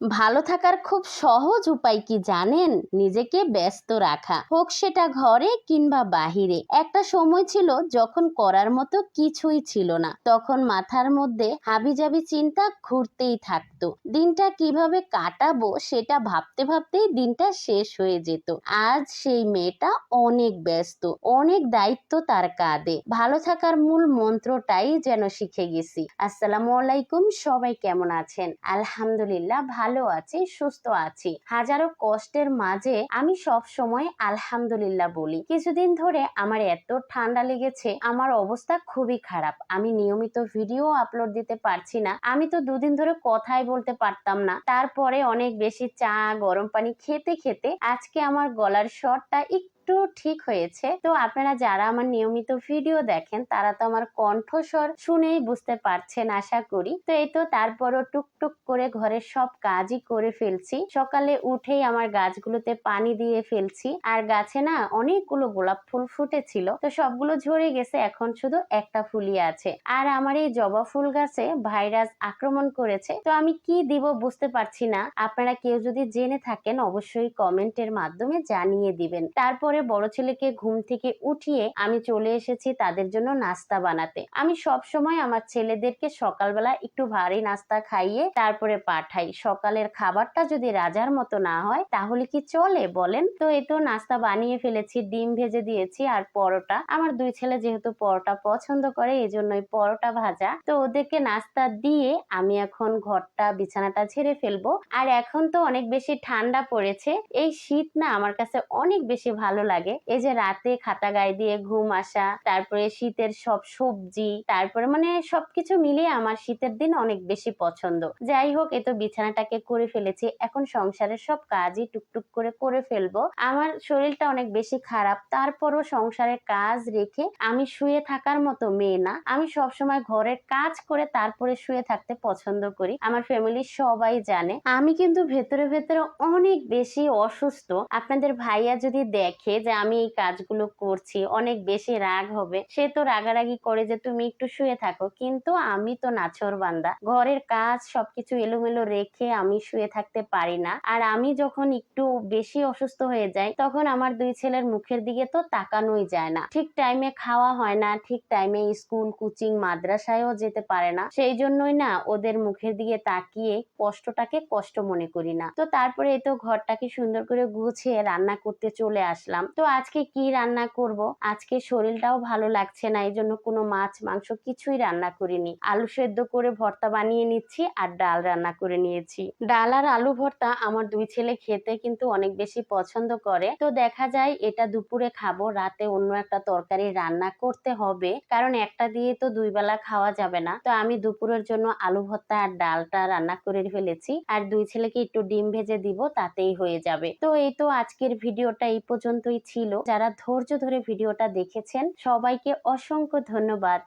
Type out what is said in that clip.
ভালো থাকার খুব সহজ উপায় কি জানেন? নিজেকে ব্যস্ত রাখা। হোক সেটা ঘরে কিংবা বাহিরে। একটা সময় ছিল যখন করার মতো কিছুই ছিল না। তখন মাথার মধ্যে হাবিজাবি চিন্তা ঘুরতেই থাকতো। দিনটা কীভাবে কাটাবো সেটা ভাবতে ভাবতেই দিনটা শেষ হয়ে যেত। আজ সেই মেয়েটা অনেক ব্যস্ত। অনেক দায়িত্ব তার কাঁধে। ভালো থাকার মূল মন্ত্রটাই যেন শিখে গেছি। আসসালামু আলাইকুম। সবাই কেমন আছেন? আলহামদুলিল্লাহ ভালো আছি, সুস্থ আছি। হাজারো কষ্টের মাঝে আমি সব সময় আলহামদুলিল্লাহ বলি। কিছুদিন ধরে আমার এত ঠান্ডা লেগেছে, আমার অবস্থা খুবই খারাপ। আমি নিয়মিত ভিডিও আপলোড দিতে পারছি না। আমি তো দুদিন ধরে কথাই বলতে পারতাম না। তারপরে অনেক বেশি চা, গরম পানি খেতে খেতে আজকে আমার গলার স্বরটা একটু ঠিক হয়েছে। তো আপনারা যারা আমার নিয়মিত ভিডিও দেখেন, তারা তো আমার কণ্ঠস্বর শুনেই বুঝতে পারছেন, আশা করি। তো এই তো তারপরও টুকটুক করে ঘরের সব কাজই করে ফেলছি। সকালে উঠেই আমার গাছগুলোতে পানি দিয়ে ফেলছি। আর গাছে না অনেকগুলো গোলাপ ফুল ফুটেছিল। তো সবগুলো ঝরে গেছে, এখন শুধু একটা ফুলই আছে। আর আমার এই জবা ফুল গাছে ভাইরাস আক্রমণ করেছে। তো আমি কি দিব বুঝতে পারছি না। আপনারা কেউ যদি জেনে থাকেন, অবশ্যই কমেন্টের মাধ্যমে জানিয়ে দিবেন। তারপরে বড় ছেলেকে ঘুম থেকে উঠিয়ে আমি চলে এসেছি তাদের জন্য নাস্তা বানাতে। আমি সব সময় আমার ছেলেদেরকে সকালবেলা একটু ভারী নাস্তা খাইয়ে তারপরে পাঠাই। সকালের খাবারটা যদি রাজার মতো না হয়, তাহলে কি চলে বলেন? তো এই তো নাস্তা বানিয়ে ফেলেছি, ডিম ভেজে দিয়েছি আর পরোটা। আমার দুই ছেলে যেহেতু পরোটা পছন্দ করে এই জন্যই পরোটা ভাজা। তো ওদেরকে নাস্তা দিয়ে আমি এখন ঘরটা, বিছানাটা ছেড়ে ফেলব। আর এখন তো অনেক বেশি ঠান্ডা পড়েছে। এই শীত না আমার কাছে অনেক বেশি ভালো লাগে। এই যে রাতে খাতা গায়ে দিয়ে ঘুম আসা, তারপরে শীতের সব সবজি, তারপরে মানে সবকিছু মিলিয়ে আমার শীতের দিন অনেক বেশি পছন্দ। যাই হোক, এ তো বিছানাটাকে করে ফেলেছি। এখন সংসারের সব কাজই টুকটুক করে করে ফেলব। আমার শরীরটা অনেক বেশি খারাপ। তারপরও সংসারের কাজ রেখে আমি শুয়ে থাকার মতো মেয়ে না। আমি সবসময় ঘরের কাজ করে তারপরে শুয়ে থাকতে পছন্দ করি। আমার ফ্যামিলির সবাই জানে। আমি কিন্তু ভেতরে ভেতরে অনেক বেশি অসুস্থ। আপনাদের ভাইয়া যদি দেখে যে আমি এই কাজগুলো করছি, অনেক বেশি রাগ হবে। সে তো রাগারাগি করে যে, তুমি একটু শুয়ে থাকো। কিন্তু আমি তো নাছর বান্দা। ঘরের কাজ সবকিছু এলোমেলো রেখে আমি শুয়ে থাকতে পারি না। আর আমি যখন একটু বেশি অসুস্থ হয়ে যাই, তখন আমার দুই ছেলের মুখের দিকে তো তাকানোই যায় না। ঠিক টাইমে খাওয়া হয় না, ঠিক টাইমে স্কুল কোচিং মাদ্রাসায়ও যেতে পারে না। সেই জন্যই না ওদের মুখের দিকে তাকিয়ে কষ্টটাকে কষ্ট মনে করি না। তো তারপরে তো ঘরটাকে সুন্দর করে গুছিয়ে রান্না করতে চলে আসলাম। তো আজকে কি রান্না করব? আজকে শরীরটাও ভালো লাগছে না এই জন্য কোনো মাছ, মাংস কিছুই রান্না করিনি। আলু সেদ্ধ করে ভর্তা বানিয়ে নিচ্ছি আর ডাল রান্না করে নিয়েছি। ডাল আর আলু ভর্তা আমার দুই ছেলে খেতে কিন্তু অনেক বেশি পছন্দ করে। তো দেখা যায় এটা দুপুরে খাব, রাতে অন্য একটা তরকারি রান্না করতে হবে। কারণ একটা দিয়ে তো দুই বেলা খাওয়া যাবে না। তো আমি দুপুরের জন্য আলু ভর্তা আর ডালটা রান্না করে ফেলেছি। আর দুই ছেলেকে একটু ডিম ভেজে দিব, তাতেই হয়ে যাবে। তো এই তো আজকের ভিডিওটা এই পর্যন্তই ছিল। যারা ধৈর্য ধরে ভিডিওটা দেখেছেন সবাইকে অসংখ্য ধন্যবাদ।